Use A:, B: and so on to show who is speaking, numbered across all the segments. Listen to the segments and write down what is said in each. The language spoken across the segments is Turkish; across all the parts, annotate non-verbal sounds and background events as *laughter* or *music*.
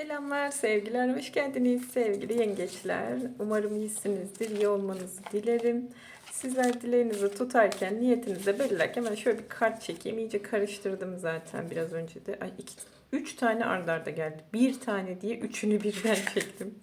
A: Selamlar, sevgiler, hoş geldiniz sevgili yengeçler. Umarım iyisinizdir, iyi olmanızı dilerim. Sizler dileğinizi tutarken, niyetinizi belirlerken ben şöyle bir kart çekeyim. İyice karıştırdım zaten biraz önce de. Ay iki, üç tane ardarda arda geldi. Bir tane diye üçünü birden *laughs* çektim.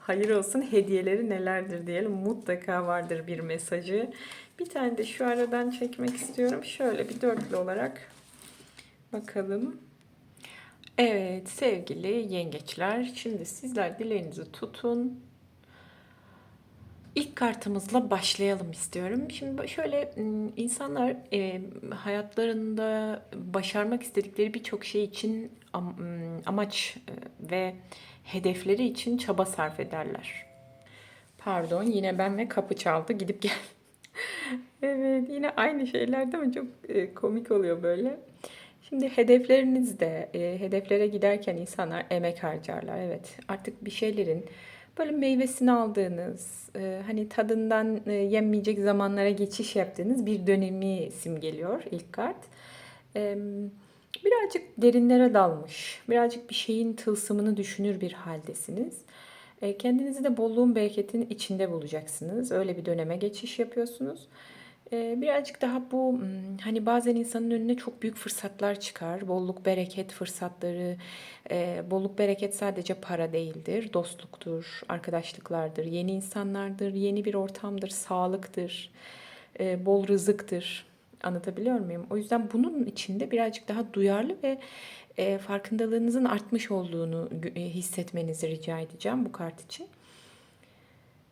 A: Hayır olsun hediyeleri nelerdir diyelim. Mutlaka vardır bir mesajı. Bir tane de şu aradan çekmek istiyorum. Şöyle bir dörtlü olarak bakalım. Evet sevgili yengeçler şimdi sizler dileğinizi tutun. İlk kartımızla başlayalım istiyorum. Şimdi şöyle insanlar e, hayatlarında başarmak istedikleri birçok şey için am- amaç e, ve hedefleri için çaba sarf ederler. Pardon yine ben ve kapı çaldı gidip gel. *laughs* Evet yine aynı şeyler değil mi? Çok e, komik oluyor böyle. Şimdi hedeflerinizde, e, hedeflere giderken insanlar emek harcarlar. Evet, artık bir şeylerin böyle meyvesini aldığınız, e, hani tadından e, yenmeyecek zamanlara geçiş yaptığınız bir dönemi simgeliyor ilk kart. E, birazcık derinlere dalmış, birazcık bir şeyin tılsımını düşünür bir haldesiniz. E, kendinizi de bolluğun, bereketin içinde bulacaksınız. Öyle bir döneme geçiş yapıyorsunuz. Ee, birazcık daha bu hani bazen insanın önüne çok büyük fırsatlar çıkar. Bolluk, bereket fırsatları. Ee, bolluk, bereket sadece para değildir. Dostluktur, arkadaşlıklardır, yeni insanlardır, yeni bir ortamdır, sağlıktır, e, bol rızıktır. Anlatabiliyor muyum? O yüzden bunun içinde birazcık daha duyarlı ve e, farkındalığınızın artmış olduğunu e, hissetmenizi rica edeceğim bu kart için.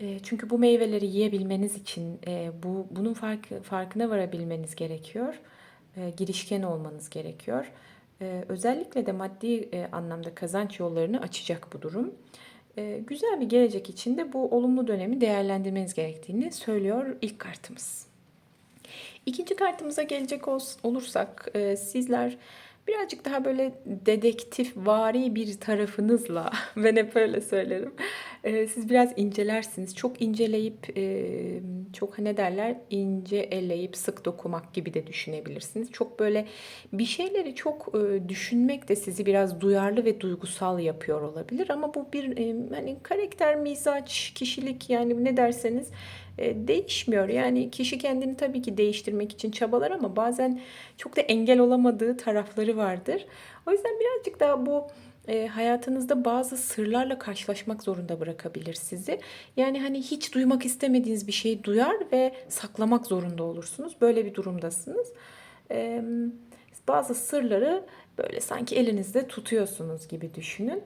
A: E, çünkü bu meyveleri yiyebilmeniz için e, bu bunun fark, farkına varabilmeniz gerekiyor. E, girişken olmanız gerekiyor. E, özellikle de maddi e, anlamda kazanç yollarını açacak bu durum. Güzel bir gelecek için de bu olumlu dönemi değerlendirmeniz gerektiğini söylüyor ilk kartımız. İkinci kartımıza gelecek olursak e, sizler birazcık daha böyle dedektif vari bir tarafınızla *laughs* ben hep öyle söylerim. E, siz biraz incelersiniz. Çok inceleyip e, çok ne derler ince elleyip sık dokumak gibi de düşünebilirsiniz. Çok böyle bir şeyleri çok e, düşünmek de sizi biraz duyarlı ve duygusal yapıyor olabilir. Ama bu bir e, hani karakter, mizaç, kişilik yani ne derseniz e, değişmiyor. Yani kişi kendini tabii ki değiştirmek için çabalar ama bazen çok da engel olamadığı tarafları vardır. O yüzden birazcık daha bu e, hayatınızda bazı sırlarla karşılaşmak zorunda bırakabilir sizi. Yani hani hiç duymak istemediğiniz bir şeyi duyar ve saklamak zorunda olursunuz. Böyle bir durumdasınız. E, bazı sırları böyle sanki elinizde tutuyorsunuz gibi düşünün.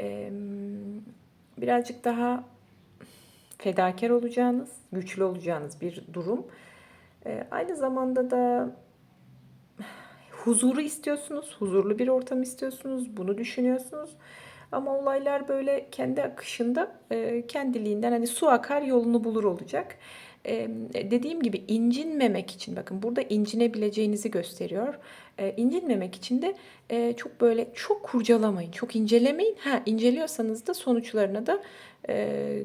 A: E, birazcık daha fedakar olacağınız, güçlü olacağınız bir durum. E, aynı zamanda da huzuru istiyorsunuz, huzurlu bir ortam istiyorsunuz, bunu düşünüyorsunuz. Ama olaylar böyle kendi akışında e, kendiliğinden hani su akar yolunu bulur olacak. E, dediğim gibi incinmemek için bakın burada incinebileceğinizi gösteriyor. E, incinmemek için de e, çok böyle çok kurcalamayın, çok incelemeyin. Ha inceliyorsanız da sonuçlarına da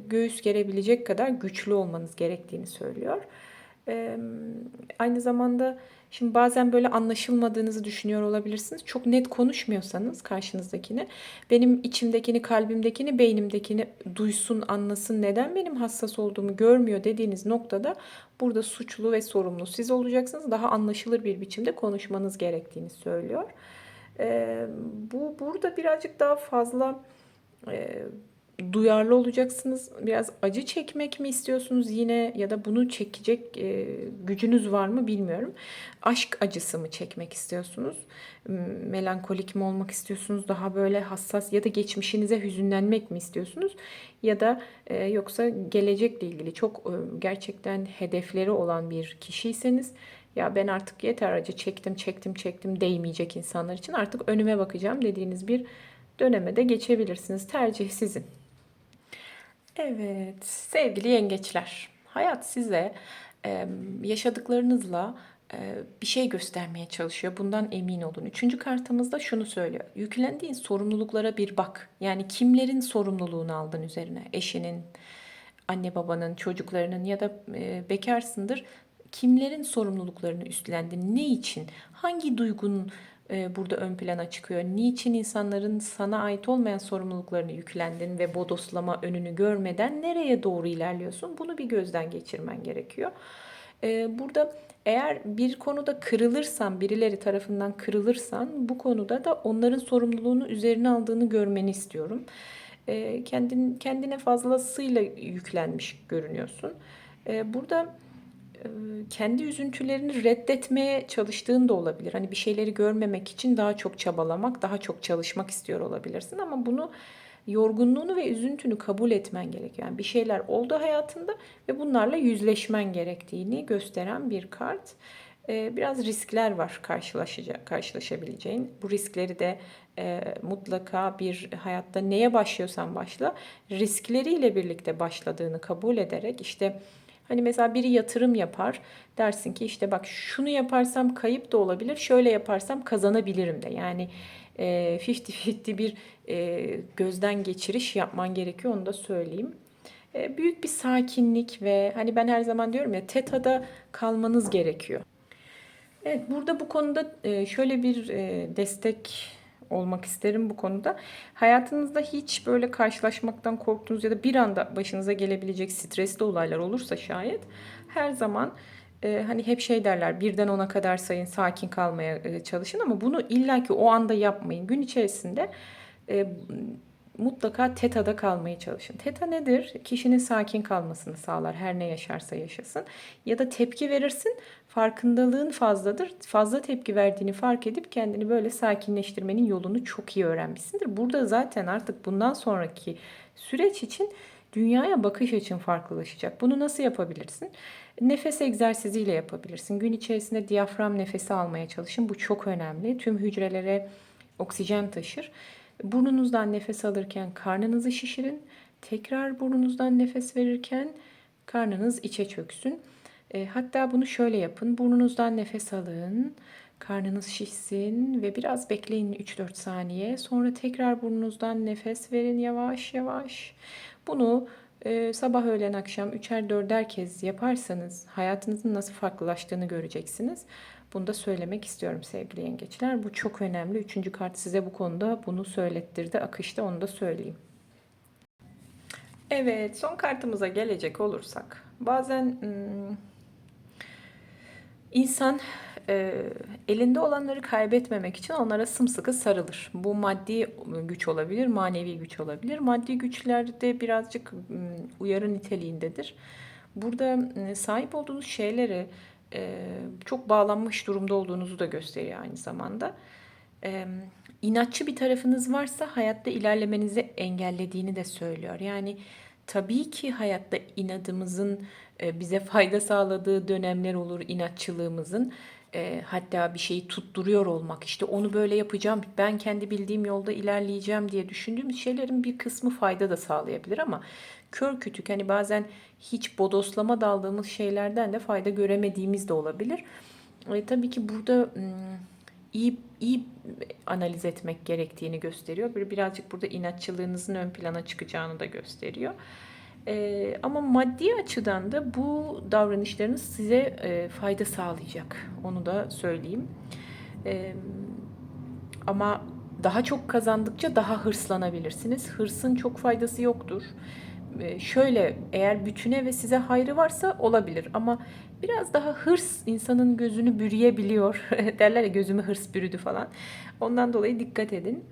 A: göğüs gerebilecek kadar güçlü olmanız gerektiğini söylüyor. E, aynı zamanda Şimdi bazen böyle anlaşılmadığınızı düşünüyor olabilirsiniz. Çok net konuşmuyorsanız karşınızdakine benim içimdekini, kalbimdekini, beynimdekini duysun, anlasın, neden benim hassas olduğumu görmüyor dediğiniz noktada burada suçlu ve sorumlu siz olacaksınız. Daha anlaşılır bir biçimde konuşmanız gerektiğini söylüyor. Ee, bu burada birazcık daha fazla e, duyarlı olacaksınız. Biraz acı çekmek mi istiyorsunuz yine ya da bunu çekecek e, gücünüz var mı bilmiyorum. Aşk acısı mı çekmek istiyorsunuz? Melankolik mi olmak istiyorsunuz? Daha böyle hassas ya da geçmişinize hüzünlenmek mi istiyorsunuz? Ya da e, yoksa gelecekle ilgili çok e, gerçekten hedefleri olan bir kişiyseniz ya ben artık yeter acı çektim çektim çektim değmeyecek insanlar için artık önüme bakacağım dediğiniz bir döneme de geçebilirsiniz. Tercih sizin. Evet, sevgili yengeçler. Hayat size e, yaşadıklarınızla bir şey göstermeye çalışıyor. Bundan emin olun. Üçüncü kartımızda şunu söylüyor. Yüklendiğin sorumluluklara bir bak. Yani kimlerin sorumluluğunu aldın üzerine? Eşinin, anne babanın, çocuklarının ya da bekarsındır. Kimlerin sorumluluklarını üstlendin? Ne için? Hangi duygunun burada ön plana çıkıyor. Niçin insanların sana ait olmayan sorumluluklarını yüklendin ve bodoslama önünü görmeden nereye doğru ilerliyorsun? Bunu bir gözden geçirmen gerekiyor. E, burada eğer bir konuda kırılırsan, birileri tarafından kırılırsan bu konuda da onların sorumluluğunu üzerine aldığını görmeni istiyorum. E, kendin, kendine fazlasıyla yüklenmiş görünüyorsun. E, burada e, kendi üzüntülerini reddetmeye çalıştığın da olabilir. Hani bir şeyleri görmemek için daha çok çabalamak, daha çok çalışmak istiyor olabilirsin ama bunu yorgunluğunu ve üzüntünü kabul etmen gerekiyor. Yani bir şeyler oldu hayatında ve bunlarla yüzleşmen gerektiğini gösteren bir kart. Biraz riskler var karşılaşacak, karşılaşabileceğin. Bu riskleri de e, mutlaka bir hayatta neye başlıyorsan başla, riskleriyle birlikte başladığını kabul ederek işte Hani mesela biri yatırım yapar. Dersin ki işte bak şunu yaparsam kayıp da olabilir. Şöyle yaparsam kazanabilirim de. Yani 50-50 bir gözden geçiriş yapman gerekiyor. Onu da söyleyeyim. Büyük bir sakinlik ve hani ben her zaman diyorum ya tetada kalmanız gerekiyor. Evet burada bu konuda şöyle bir destek olmak isterim bu konuda. Hayatınızda hiç böyle karşılaşmaktan korktuğunuz ya da bir anda başınıza gelebilecek stresli olaylar olursa şayet her zaman e, hani hep şey derler birden ona kadar sayın sakin kalmaya e, çalışın ama bunu illaki o anda yapmayın. Gün içerisinde e, mutlaka teta'da kalmaya çalışın. Teta nedir? Kişinin sakin kalmasını sağlar her ne yaşarsa yaşasın. Ya da tepki verirsin farkındalığın fazladır. Fazla tepki verdiğini fark edip kendini böyle sakinleştirmenin yolunu çok iyi öğrenmişsindir. Burada zaten artık bundan sonraki süreç için dünyaya bakış açın farklılaşacak. Bunu nasıl yapabilirsin? Nefes egzersiziyle yapabilirsin. Gün içerisinde diyafram nefesi almaya çalışın. Bu çok önemli. Tüm hücrelere oksijen taşır. Burnunuzdan nefes alırken karnınızı şişirin. Tekrar burnunuzdan nefes verirken karnınız içe çöksün. E, hatta bunu şöyle yapın. Burnunuzdan nefes alın. Karnınız şişsin ve biraz bekleyin 3-4 saniye. Sonra tekrar burnunuzdan nefes verin yavaş yavaş. Bunu e, sabah öğlen akşam 3'er 4'er kez yaparsanız hayatınızın nasıl farklılaştığını göreceksiniz. Bunu da söylemek istiyorum sevgili yengeçler. Bu çok önemli. Üçüncü kart size bu konuda bunu söylettirdi. Akışta onu da söyleyeyim. Evet son kartımıza gelecek olursak. Bazen hmm, insan e, elinde olanları kaybetmemek için onlara sımsıkı sarılır. Bu maddi güç olabilir, manevi güç olabilir. Maddi güçlerde birazcık uyarı niteliğindedir. Burada sahip olduğunuz şeyleri çok bağlanmış durumda olduğunuzu da gösteriyor aynı zamanda. E, inatçı bir tarafınız varsa hayatta ilerlemenizi engellediğini de söylüyor. Yani tabii ki hayatta inadımızın e, bize fayda sağladığı dönemler olur, inatçılığımızın. E, hatta bir şeyi tutturuyor olmak, işte onu böyle yapacağım, ben kendi bildiğim yolda ilerleyeceğim diye düşündüğümüz şeylerin bir kısmı fayda da sağlayabilir ama kör kütük hani bazen hiç bodoslama daldığımız şeylerden de fayda göremediğimiz de olabilir. E, tabii ki burada iyi iyi analiz etmek gerektiğini gösteriyor. Bir birazcık burada inatçılığınızın ön plana çıkacağını da gösteriyor. E, ama maddi açıdan da bu davranışlarınız size e, fayda sağlayacak. Onu da söyleyeyim. E, ama daha çok kazandıkça daha hırslanabilirsiniz. Hırsın çok faydası yoktur. E, şöyle eğer bütüne ve size hayrı varsa olabilir ama biraz daha hırs insanın gözünü bürüyebiliyor. *laughs* Derler ya gözümü hırs bürüdü falan. Ondan dolayı dikkat edin.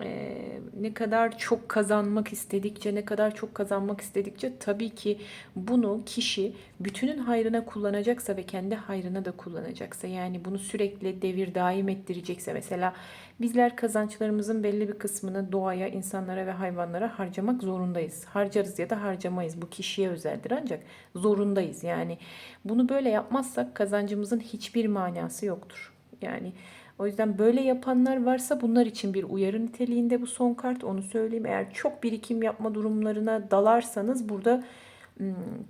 A: Ee, ne kadar çok kazanmak istedikçe, ne kadar çok kazanmak istedikçe tabii ki bunu kişi bütünün hayrına kullanacaksa ve kendi hayrına da kullanacaksa yani bunu sürekli devir daim ettirecekse mesela bizler kazançlarımızın belli bir kısmını doğaya, insanlara ve hayvanlara harcamak zorundayız. Harcarız ya da harcamayız. Bu kişiye özeldir ancak zorundayız. Yani bunu böyle yapmazsak kazancımızın hiçbir manası yoktur. Yani o yüzden böyle yapanlar varsa bunlar için bir uyarı niteliğinde bu son kart onu söyleyeyim. Eğer çok birikim yapma durumlarına dalarsanız burada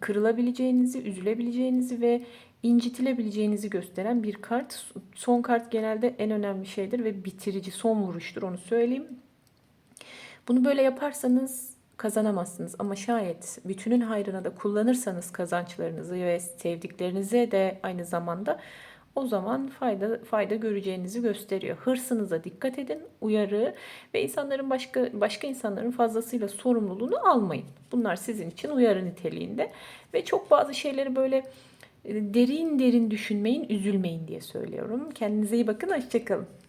A: kırılabileceğinizi, üzülebileceğinizi ve incitilebileceğinizi gösteren bir kart. Son kart genelde en önemli şeydir ve bitirici, son vuruştur onu söyleyeyim. Bunu böyle yaparsanız kazanamazsınız ama şayet bütünün hayrına da kullanırsanız kazançlarınızı ve sevdiklerinize de aynı zamanda O zaman fayda fayda göreceğinizi gösteriyor. Hırsınıza dikkat edin, uyarı ve insanların başka başka insanların fazlasıyla sorumluluğunu almayın. Bunlar sizin için uyarı niteliğinde ve çok bazı şeyleri böyle e, derin derin düşünmeyin, üzülmeyin diye söylüyorum. Kendinize iyi bakın, hoşçakalın.